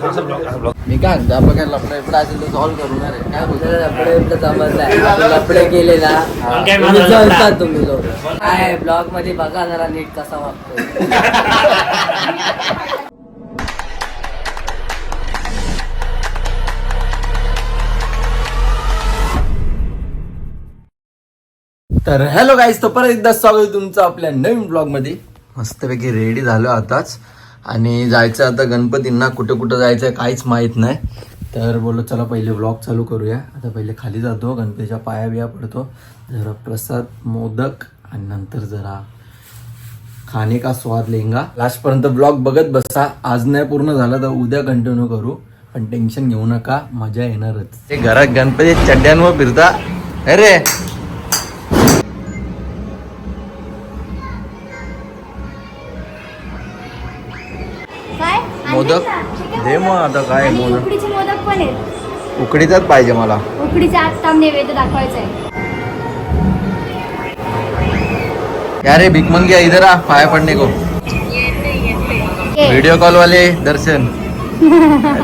मी काय म्हणतो आपण काय लफडे लफडे असेल तर सॉल्व्ह करू ना रे काय बोलतो? लफडे लफडे जमत लफडे केले ना तुम्ही जळतात तुम्ही लोक काय ब्लॉगमध्ये बघा जरा नीट कसा वागतो तर हॅलो गाईज तो परत एकदा स्वागत आहे तुमचं आपल्या नवीन ब्लॉगमध्ये. मस्तपैकी रेडी झालो आताच. आणि जायचं आता गणपतींना कुठं कुठं जायचं काहीच माहीत नाही. तर बोललो चला पहिले ब्लॉग चालू करूया. आता पहिले खाली जातो गणपतीच्या पाया बिया पडतो. जरा प्रसाद मोदक आणि नंतर जरा खाणे का स्वाद लेंगा. लास्टपर्यंत ब्लॉग बघत बसा. आज नाही पूर्ण झाला तर उद्या कंटिन्यू करू. पण टेन्शन घेऊ नका मजा येणारच. ते घरात गणपती चड्ड्यांवर फिरता. अरे! मोदक? दे मग आता काय आणि मोदक? उकडीचे मोदक पण आहेत. उकडीचाच पाहिजे मला. उकडीचा आत्ता नैवेद्य दाखवायचा आहे यारे भिक मंगी इधर आ पाया पडने को. व्हिडिओ कॉल वाले दर्शन.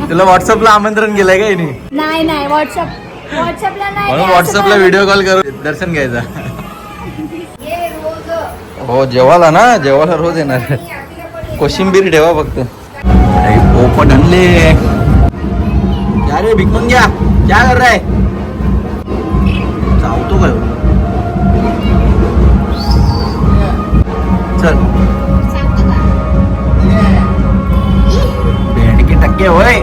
तुला व्हॉट्सअपला आमंत्रण केलंय का हिने? नाही नाही व्हॉट्सअप व्हॉट्सअपला नाही म्हणून व्हॉट्सअपला असं व्हिडिओ कॉल करू. दर्शन घ्यायचा. हो जेवाला ना जेवाला रोज येणार कोशिंबीर ठेवा फक्त. अरे, पोपट आणले. यारे भिक मंग्या क्या? कर रहा है? चावतो काय चल? भेंडकी टक्के होय.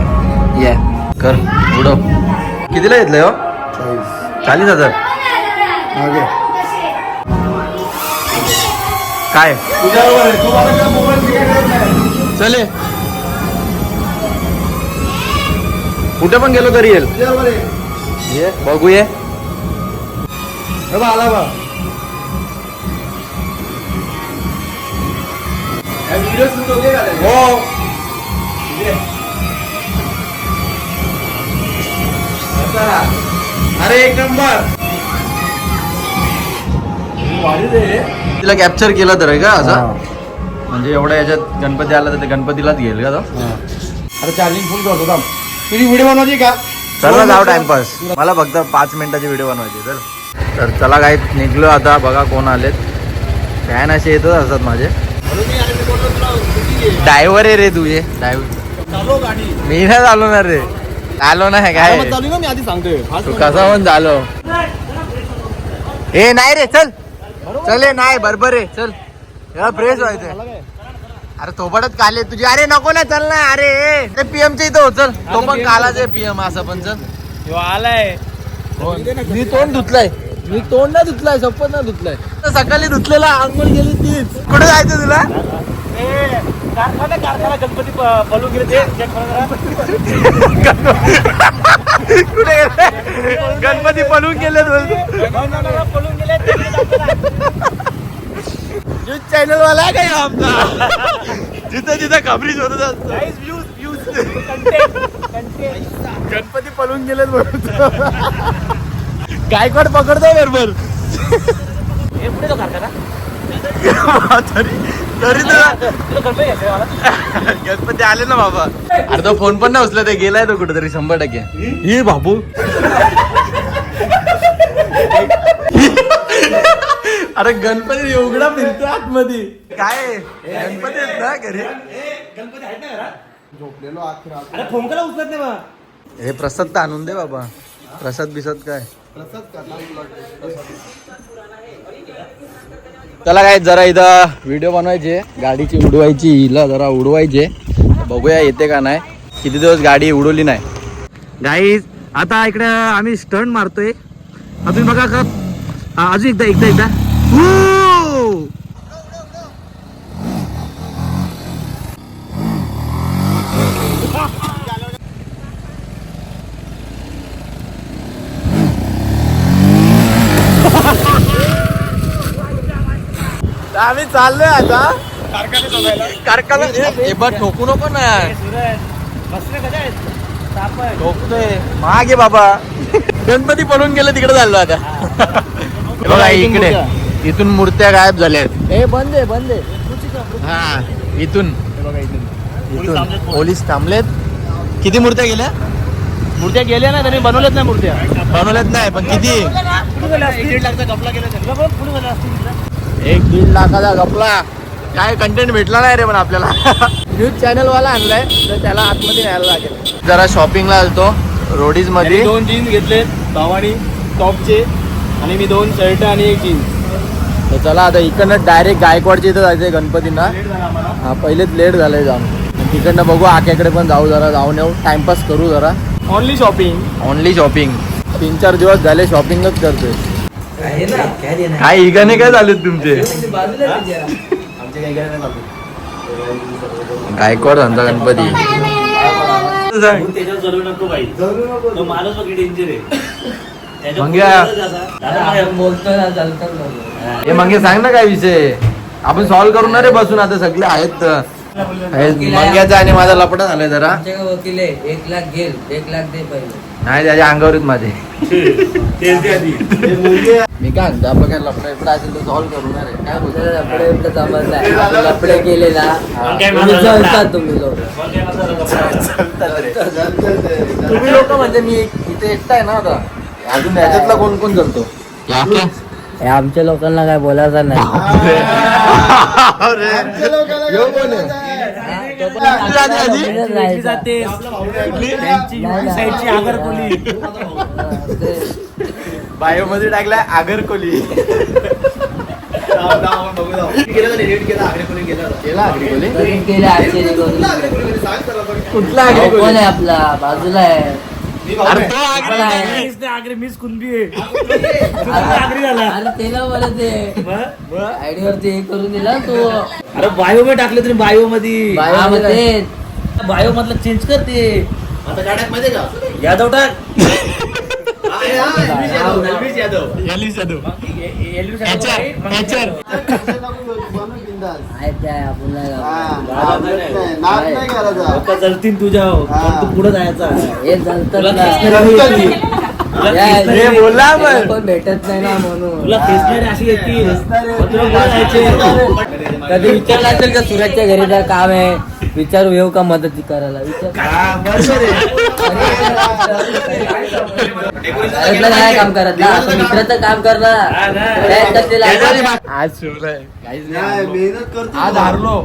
ये कर उडव. कितीला घेतलंय हो? चाळीस. हजार. काय? चले कुठे पण गेलो तरी येईल. ये बघू ये आला बा हो. अरे एक नंबर. तिला कॅप्चर केला तर आहे का असं? म्हणजे एवढ्या याच्यात गणपती आला तर ते गणपतीलाच घेईल का तो? अरे चार्जिंग फुल करतो थांब. तुझी व्हिडिओ बनवायची का? चला जाऊ टाइमपास. मला फक्त पाच मिनिटाची व्हिडिओ बनवायची तर तर चला काय निघलो आता. बघा कोण आलेत. फॅन असे येतच असतात माझे. ड्रायव्हर आहे रे तू ये. गाडी. मी नाही रे. आलो नाही काय? चालू ना सांगतोय. तू कसा पण झालो ए नाही रे चल. चल नाही बरोबर आहे. चल. फ्रेश व्हायचंय. अरे थोपडत काले तुझी. अरे नको ना चल ना. अरे ते पीएम च्या इथं हो चल. तो पण कालाच आहे पीएम असं पण चल. आलाय. मी तोंड धुतलाय. मी तोंड ना धुतलाय शपथ ना धुतलाय. सकाळी धुतलेला आंघोळ गेली तीच. कुठे जायचं तुला? कारखाना कारखाना गणपती पळून गेले ते. कुठे गेले? गणपती पळून गेले पळून गेले. न्यूज चॅनल वाला आहे का आमचा? जिथं जिथं खबरी शोधत असतो. गणपती पळून गेलेत म्हणून. गायकवाड पकडतो बरोबर हे पुढे तो कारखाना? तरी तरी तुला गणपती आले ना बाबा. अरे तो फोन पण नाही उचला ते गेलाय तो कुठेतरी शंभर टक्के. ही बाबू. अरे गणपती एवढा फिरतो आतमध्ये. काय? गणपती आहेत ना घरी? गणपती आहेत ना झोपलेलो अरे फोन करा उचलत नाही बा. हे प्रसाद तर आणून दे बाबा. प्रसाद बिसाद काय? चला काय जरा इथं व्हिडिओ बनवायचे. गाडीची उडवायची हिला जरा उडवायचे. बघूया येते का नाही. किती दिवस गाडी उडवली नाही. गाईज आता इकडे आम्ही स्टंट मारतोय. आता तुम्ही बघा का? हा, अजून एकदा एकदा एकदा. Woo! आम्ही चाललोय आता. कारखाना ठोकू नको ना. ठोकतोय. मागे बाबा. गणपती पळून गेले तिकडे चाललो आता. बघा इकडे. इथून मूर्त्या गायब झाल्या आहेत हे बंद आहे बंद आहे. हा इथून. इथून. पोलीस थांबलेत. किती मूर्त्या गेल्या? मूर्त्या गेल्या ना त्यांनी बनवल्याच नाही मूर्त्या. बनवल्यात नाही पण किती? एक दीड लाखाचा गपला. काय कंटेंट भेटला नाही रे पण आपल्याला. न्यूज चॅनल वाला आणलाय तर त्याला आतमध्ये न्यायला लागेल. जरा शॉपिंगला आलतो रोडीजमध्ये. दोन जीन्स घेतले भावानी टॉपचे आणि मी दोन शर्ट आणि एक जीन्स तर चला आता इकडनं डायरेक्ट गायकवाडच्या इथं जायचंय गणपतींना. हा पहिलेच लेट झालंय जाऊन. तिकडनं बघू आक्याकडे पण जाऊ जरा जाऊन येऊ. टाइमपास करू जरा. ओनली शॉपिंग ओनली शॉपिंग तीन चार दिवस झाले शॉपिंगच करतोय. आहे ना काय इगाने काय झालेत तुमचे? गायकवाड सांगता गणपती. माणूस हे. मंगे सांग ना काय विषय? आपण सॉल्व्ह करू ना रे बसून आता सगळे आहेत. मंग्याचा आणि माझा लपडा झालाय जरा. वकील आहे? एक लाख घेल एक लाख दे पहिले. नाही त्याच्या अंगावरच माझे. मी काय म्हणतो आपलं काय लपडा इपडा असेल तर सॉल्व्ह करू ना रे. काय बोलतो लपडे बिपडे जमत नाही. लपडे केले ना तुम्ही लोक? तुम्ही लोक म्हणजे मी इथे एकटा आहे ना आता. अजून याच्यातला कोण कोण करतो हे आमच्या लोकांना काय बोलायचं नाही. जाते त्यांची साईडची आगरकोली. बायो मध्ये टाकलाय आगर कोली केला? आगरी कोली कुठला आगरी कोण कोली आहे आपला? बाजूला आहे. आगरी. मीच कुणबी आगरी झाला. अरे ते ना मला ते आयडी वरती हे करून दिला तो. अरे बायो मध्ये टाकले तुम्ही बायो मध्ये मग ते बायो मधलं चेंज कर ते. आता का यादव टाक. एलिस यादव. आहे लोक जलतील तुझ्या पुढे जायचा. हे जलतात हे बोलला पण. भेटत नाही ना म्हणून. तुला अशी जायचे. कधी विचारलं असेल का सुरतच्या घरी जर काम आहे विचारू येऊ का मदत करायला? विचार. काय काम करत? ना आपण मित्राचं काम करणार हा. आज शिवलाय आज हारलो.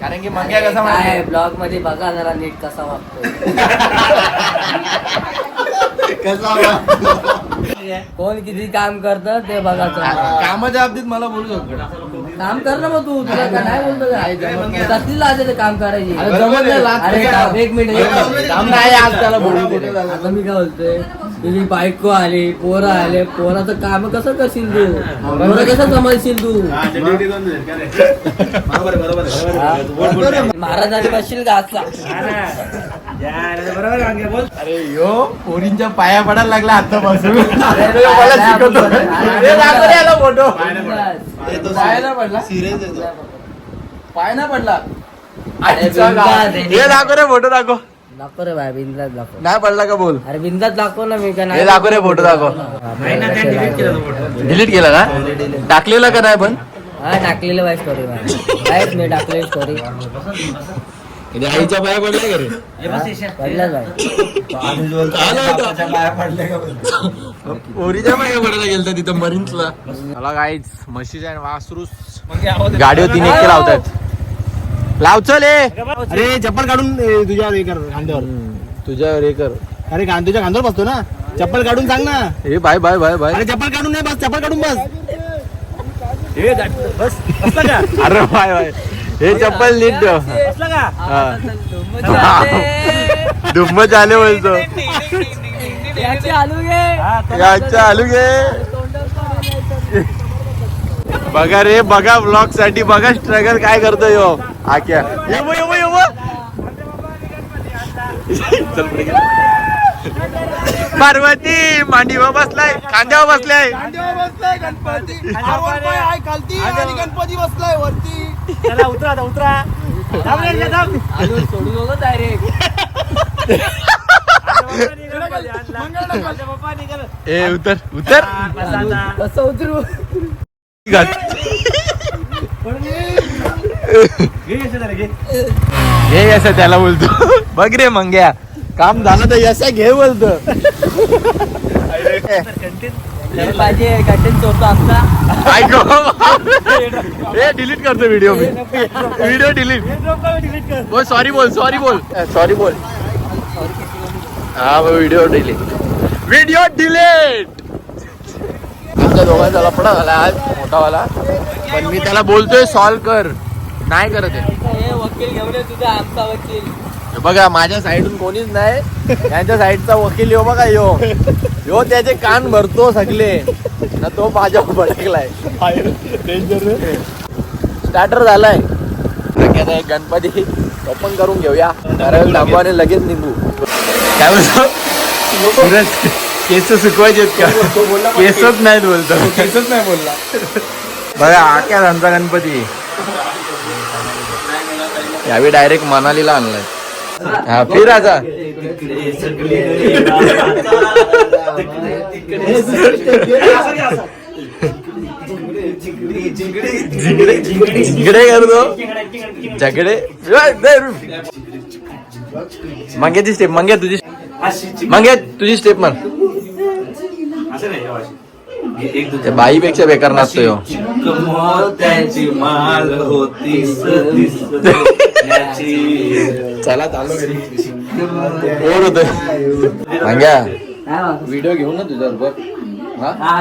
कारण की मंग्या कसा ब्लॉगमध्ये बघा जरा नीट कसा वागतो कोण किती काम करत ते बघायचं कामाच्या बाबतीत मला बोलू शकतो काम कर ना मग तू. तुला का? नाही बोलतो? कसली लाज काम करायची? अरे जमत नाही, एक मिनिट. काम नाही आज त्याला बोलू आता मी काय बोलतोय? तुझी बायको आली पोरं आले पोराचं काम कसं करशील तू? पोरं कसं समजशील तू? महाराजांनी बसशील बोल अरे यो पोरींच्या पाया पडायला लागला रे याला फोटो. पाय. नाही पडला. हे फोटो दाखव. दाखव रे नाही पडला का बोल? अरे बिंदास दाखव ना मी का हे दाखव रे फोटो दाखव. डिलीट केला का टाकलेला का नाही पण? हा टाकलेलं बाय स्टोरी बाय मी टाकलेली स्टोरी आईच्या पाया पडल्या का रे? पडलाच बाय पोरीच्या पाया पडायला गेलता तिथं मला काहीच म्हशीच्या आणि वासरूस. गाडीवर तीन एक लावतात लाव चल ए अरे चप्पल काढून ए, तुझ्या हे कर खांद्यावर तुझ्यावर हे कर अरे तुझ्या खांद्यावर बसतो ना चप्पल काढून सांग ना हे बाय बाय बाय बाय अरे चप्पल काढून नाही बस चप्पल काढून बस बस बसला का अरे बाय बाय हे चप्पल नीट ठेव बसला का हा. दुम्म झाले बोलतो याची आलू घे हा, तो- याच्या आलू गे बघा रे बघा ब्लॉगसाठी बघा स्ट्रगल काय करतोय यो आक्या येवो येवो येवो. चल पुढे गेला. पार्वती मांडीवर बसलाय खांद्यावर बसलाय. गणपती. बसलाय वरती. चला उतरा आता उतरा. रे, सोडू नको डायरेक्ट. ए हा. कसं उतरू. घे. हे असं त्याला बोलतो. बघ रे मंग्या. काम झालं तर यशा घे बोलतो. पाहिजे कंटेंट सोडतो आमचा ऐको. हे डिलीट करतो व्हिडिओ मी. Video delete. बोल सॉरी बोल सॉरी बोल. सॉरी बोल. हा व्हिडिओ डिलीट व्हिडिओ डिलीट आमच्या दोघांचा लफडा झाला आज मोठावाला. पण मी त्याला बोलतोय सॉल्व कर. नाही करत आहे. हे वकील घेऊन तुझा आमचा वकील. हे बघा माझ्या साईडून कोणीच नाही. त्यांच्या साईडचा वकील यो बघा यो. यो त्याचे कान भरतो सगळे. ना तो माझ्या भडकलाय. स्टार्टर झालाय. एक गणपती ओपन करून घेऊया. कारण थांबवाने लगेच निघू. काय बोलतो सूरज केस सुकवायचे का? केसच नाहीत बोलतो. केसच नाही बोलला. बघा आक्या त्यांचा गणपती. यावेळी डायरेक्ट मनालीला आणलाय. हा फिर आता करतो. झगडे. मंग्याची स्टेप मंग्या तुझी. मंग्या तुझी स्टेप म्हण असं नाही. हे एक. बाईपेक्षा बेकार नाचतो ह्यो. मोत्याची माल होती चला चालू काय मागं? व्हिडिओ घेऊ ना तुझ्याबरोबर हा हा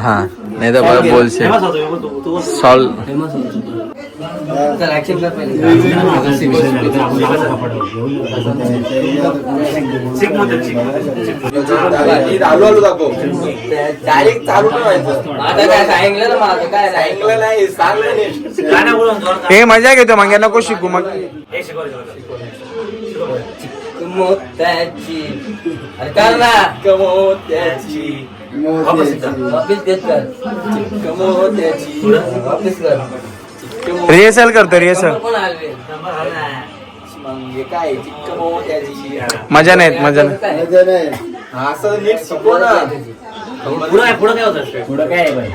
हा नाही तर बघ बोलशे सॉल्व आलो दाखव डायरेक्ट चालू हे मजा घेतो मग नको शिकू मग मोत्याची अरे कर ना रिहर्सल करतो रिहर्सल हे काय मजा नाहीत मजा नाही काय हा, असं नीट शिकव ना. पुढं काय पुढं काय होतं? पुढं काय आहे बाई?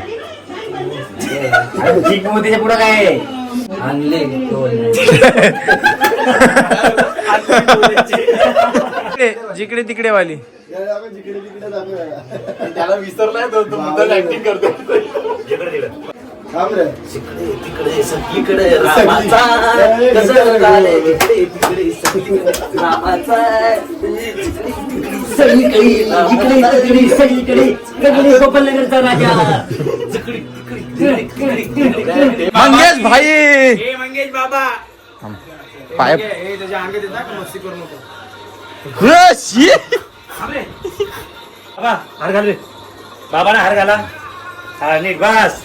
ठीक मोतीच्या पुढं काय जिकडे तिकडे वाली. त्याला विसरलाय तो तो मुद्दाम ऍक्टिंग करतो जिकडे तिकडे तिकडे सगळीकडे रामाचा कसं झालंय तिकडे तिकडे सगळीकडे रामाचा सगळीकडे इकडे तिकडे सगळीकडे. सगळी बाबा हार घाल रे. बाबा ना हार घाला. हा नीट बस.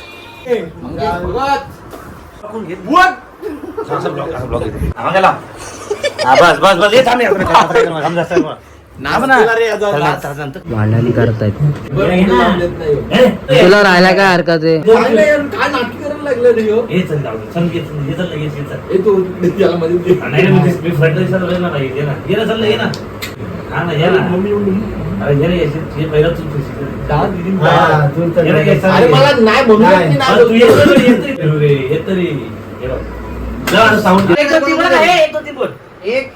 बस बस बस. हे थांब भांडणी करतायत. तुला राहायला काय हरकत आहे. एक,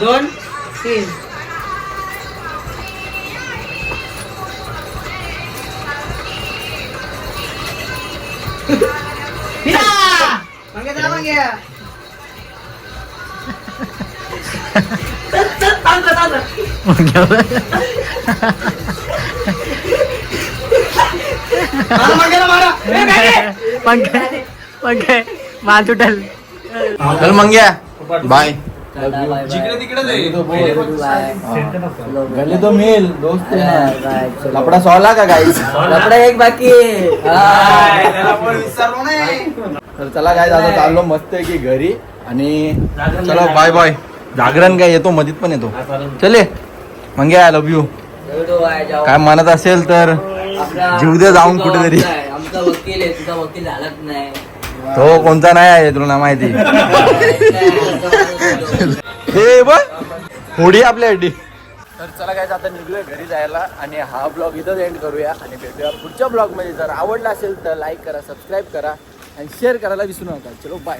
दोन, तीन. पंखे पंखे माल तुटल चल मग घ्या बाय जिकडे तिकडे गली तो मेल दोस्त लपडा सॉला का गाईस एक बाकी. तर चला काय आता चाललो मस्त आहे की घरी. आणि चला बाय बाय जागरण काय येतो मधीत पण येतो. चले. मग आय लव्ह यू काय म्हणत असेल तर जीव दे जाऊन कुठेतरी. आमचा वकील आहे तुझा वकील झालाच नाही. तो कोणता नाही आहे तुला ना माहिती. हे बघ आपल्या हड्डी तर चला काय आता निघलोय घरी जायला आणि हा ब्लॉग इथंच एंड करूया आणि भेटूया पुढच्या ब्लॉगमध्ये जर आवडला असेल तर लाईक करा सबस्क्राईब करा आणि शेअर करायला विसरू नका. चलो बाय